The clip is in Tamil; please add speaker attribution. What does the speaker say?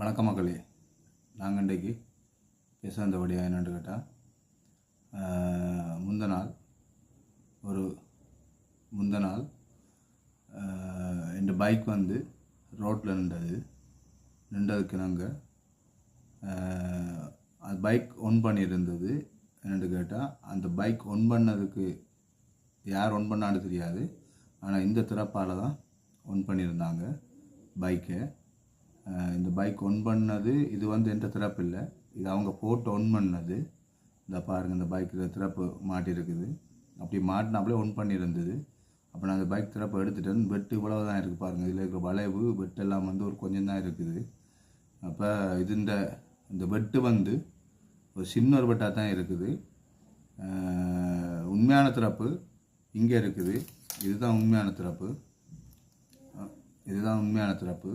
Speaker 1: வணக்க மக்களே. நாங்கள் இன்றைக்கு பேச வந்தபடியாக என்னென்று கேட்டால் முந்த நாள் ஒரு முந்த நாள் என் பைக் வந்து ரோட்டில் நின்றது நின்றதுக்கு நாங்கள் அந்த பைக் ஒன் பண்ணியிருந்தது என்னென்று கேட்டால் அந்த பைக் ஒன் பண்ணதுக்கு யார் ஒன் பண்ணான்னு தெரியாது. ஆனால் இந்த திறப்பால் தான் ஒன் பண்ணியிருந்தாங்க பைக்கை இந்த பைக் ஒன் பண்ணது இது வந்து எந்த திறப்பு இல்லை. இது அவங்க போட்டு ஒன் பண்ணது. இந்த பாருங்கள் இந்த பைக்கில் திறப்பு மாட்டியிருக்குது அப்படி மாட்டினாப்புலே ஒன் பண்ணியிருந்தது அப்போ நான் அந்த பைக் திறப்பு எடுத்துட்டேன். பெட்டு இவ்வளவு தான் இருக்குது பாருங்கள் இதில் இருக்கிற வளைவு பெட் எல்லாம் வந்து ஒரு கொஞ்சம் தான் இருக்குது. அப்போ இது இந்த இந்த பெட்டு வந்து ஒரு சின்ன ஒரு பெட்டாக தான் இருக்குது. உண்மையான திறப்பு இங்கே இருக்குது. இதுதான் உண்மையான திறப்பு இதுதான் உண்மையான திறப்பு